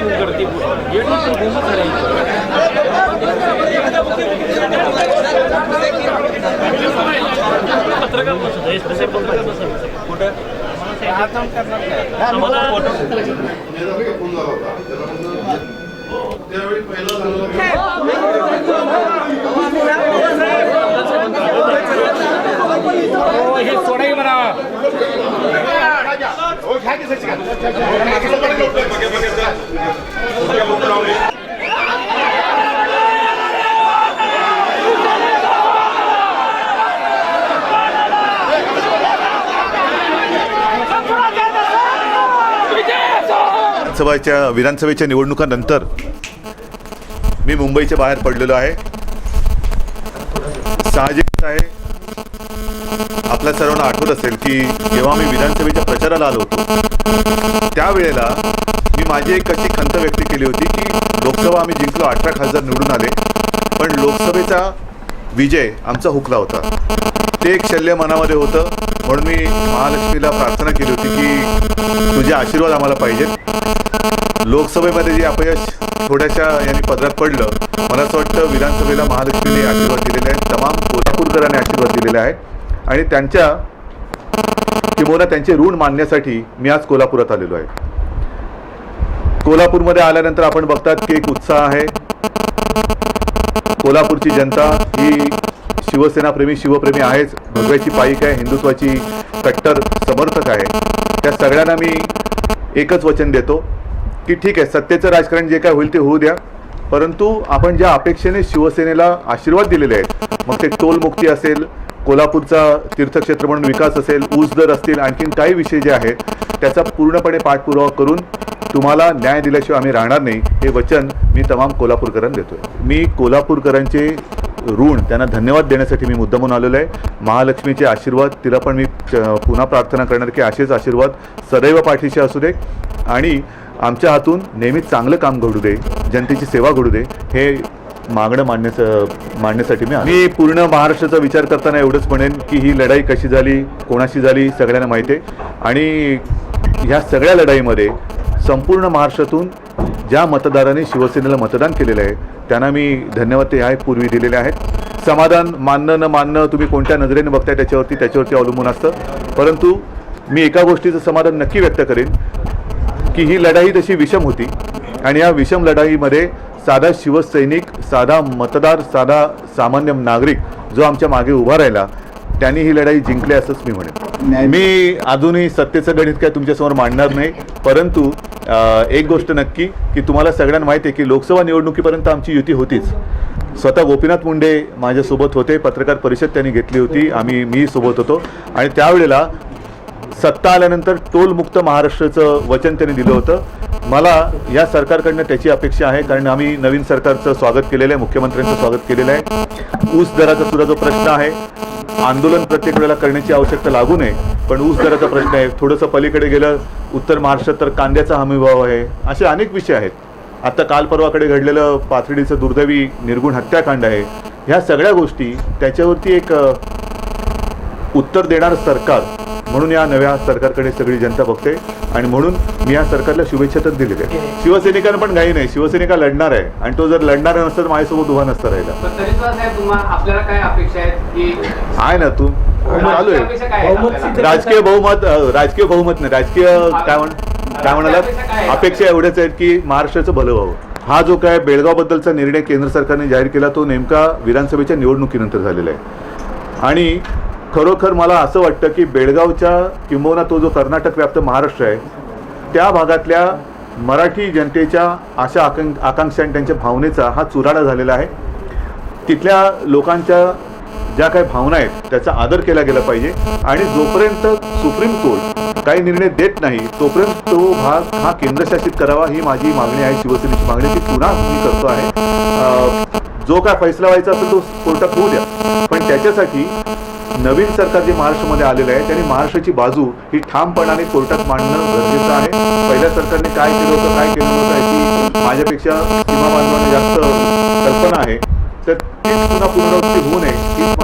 गर्दी गेट घुमत पत्रकार नसत स्पेशल पत्रकार नसत कुठं आम्हाला त्यावेळी पहिला झालं हे सोडाई म्हणा विधानसभाच्या विधानसभेच्या निवडणुकानंतर मी मुंबईच्या बाहेर पडलेलो आहे. साहजिकच आहे आपल्या सर्वांना आठवत असेल की जेव्हा मी विधानसभेच्या प्रचाराला आलो होतो त्यावेळेला मी माझी एक अशी खंत व्यक्त केली होती की लोकसभा आम्ही जिंकलो अठरा खासदार निवडून आले पण लोकसभेचा विजय आमचा हुकला होता. ते एक शल्य मनामध्ये होतं म्हणून मी महालक्ष्मीला प्रार्थना केली होती की तुझे आशीर्वाद आम्हाला पाहिजेत. लोकसभेमध्ये जे अपयश थोड्याशा यांनी पदरात पडलं मला असं वाटतं विधानसभेला महालक्ष्मीने आशीर्वाद दिलेले आहेत. तमाम कोल्हापूरकरांनी आशीर्वाद दिलेले आहेत. आणि त्यांच्या किंवा त्यांचे ऋण मानण्यासाठी मी आज कोल्हापुरात आलेलो आहे. कोल्हापूरमध्ये आल्यानंतर आपण बघतात की एक उत्साह आहे. कोल्हापूरची जनता ही शिवसेनाप्रेमी शिवप्रेमी आहेच. भगव्याची पाईक आहे हिंदुत्वाची कट्टर समर्थक आहे. त्या सगळ्यांना मी एकच वचन देतो. की ठीक आहे सत्तेचं राजकारण जे काय होईल ते होऊ द्या. परंतु आपण ज्या अपेक्षेने शिवसेनेला आशीर्वाद दिलेले आहेत मग ते टोलमुक्ती असेल कोल्हापूरचा तीर्थक्षेत्र म्हणून विकास असेल ऊस दर असतील आणखीन काही विषय जे आहेत त्याचा पूर्णपणे पाठपुरावा करून तुम्हाला न्याय दिल्याशिवाय आम्ही राहणार नाही हे वचन मी तमाम कोल्हापूरकरांना देतोय. मी कोल्हापूरकरांचे ऋण त्यांना धन्यवाद देण्यासाठी मी मुद्दामून आलेलो आहे. महालक्ष्मीचे आशीर्वाद तिला पण मी पुन्हा प्रार्थना करणार की असेच आशीर्वाद सदैव पाठीशी असू दे. आणि आमच्या हातून नेहमीच चांगलं काम घडू दे जनतेची सेवा घडू दे हे मागणं मांडण्याचं मांडण्यासाठी मी मी पूर्ण महाराष्ट्राचा विचार करताना एवढंच म्हणेन की ही लढाई कशी झाली कोणाशी झाली सगळ्यांना माहिती आहे. आणि ह्या सगळ्या लढाईमध्ये संपूर्ण महाराष्ट्रातून ज्या मतदारांनी शिवसेनेला मतदान केलेलं आहे त्यांना मी धन्यवाद ते आहे पूर्वी दिलेले आहेत. समाधान मानणं न मानणं तुम्ही कोणत्या नजरेने बघताय त्याच्यावरती त्याच्यावरती अवलंबून असतं. परंतु मी एका गोष्टीचं समाधान नक्की व्यक्त करेन की ही लढाई तशी विषम होती आणि या विषम लढाईमध्ये साधा शिवसैनिक साधा मतदार साधा सामान्य नागरिक जो आमच्या मागे उभा राहिला त्यांनी ही लढाई जिंकली असंच मी म्हणेन. मी अजूनही सत्तेचं गणित काय तुमच्यासमोर मांडणार नाही परंतु एक गोष्ट नक्की की तुम्हाला सगळ्यांना माहिती आहे की लोकसभा निवडणुकीपर्यंत आमची युती होतीच. स्वतः गोपीनाथ मुंडे माझ्यासोबत होते पत्रकार परिषद त्यांनी घेतली होती आम्ही मी सोबत होतो. आणि त्यावेळेला सत्ता आल्यानंतर टोलमुक्त महाराष्ट्राचं वचन त्यांनी दिलं होतं. मला या सरकारकडनं त्याची अपेक्षा आहे कारण आम्ही नवीन सरकारचं स्वागत केलेलं आहे मुख्यमंत्र्यांचं स्वागत केलेलं आहे. ऊस दराचा सुद्धा जो प्रश्न आहे आंदोलन प्रत्येक वेळेला करण्याची आवश्यकता लागू नये पण ऊस दराचा प्रश्न आहे. थोडंसं पलीकडे गेलं उत्तर महाराष्ट्रात तर कांद्याचा हमीभाव आहे असे अनेक विषय आहेत. आता काल परवाकडे घडलेलं पाथर्डीचं दुर्दैवी निर्गुण हत्याकांड आहे. ह्या सगळ्या गोष्टी त्याच्यावरती एक उत्तर देणारं सरकार म्हणून या नव्या सरकारकडे सगळी जनता बघते आणि म्हणून मी या सरकारला शुभेच्छा तर दिलेल्या आहे शिवसैनिकांना पण घाई नाही. शिवसैनिका लढणार आहे आणि तो जर लढणार नसता तर माझ्यासोबत उभा नसता राहिला. पण तरी सुद्धा साहेब तुम्हाला आपल्याला काय अपेक्षा आहेत की आहे ना तू चालू आहे? राजकीय बहुमत राजकीय बहुमत नाही. राजकीय काय म्हण काय म्हणाला अपेक्षा एवढ्याच आहेत की महाराष्ट्राचं भलं व्हावं. हा जो काय बेळगावबद्दलचा निर्णय केंद्र सरकारने जाहीर केला तो नेमका विधानसभेच्या निवडणुकीनंतर झालेला आहे. आणि खरोखर मला असं वाटतं की बेळगावच्या किंबहुना तो जो कर्नाटक व्याप्त महाराष्ट्र आहे त्या भागातल्या मराठी जनतेच्या अशा आकांक आकांक्षा आणि त्यांच्या भावनेचा हा चुराडा झालेला आहे. तिथल्या लोकांच्या ज्या काही भावना आहेत त्याचा आदर केला गेला पाहिजे. आणि जोपर्यंत सुप्रीम कोर्ट काही निर्णय देत नाही तोपर्यंत तो भाग हा केंद्रशासित करावा ही माझी मागणी आहे शिवसेनेची मागणी ती पुन्हा मी करतो आहे. जो काय फैसला व्हायचा असेल तो कोर्टात होऊ द्या. पण त्याच्यासाठी नवीन सरकार जे महाराष्ट्रामध्ये आलेलं आहे त्यांनी महाराष्ट्राची बाजू ही ठामपणाने कोर्टात मांडणं गरजेचं आहे. पहिल्या सरकारने काय केलं होतं काय केलं नव्हतं याची माझ्यापेक्षा सीमा बांधवांना जास्त कल्पना आहे. तर तीच पुन्हा पुनरावृत्ती होऊ नये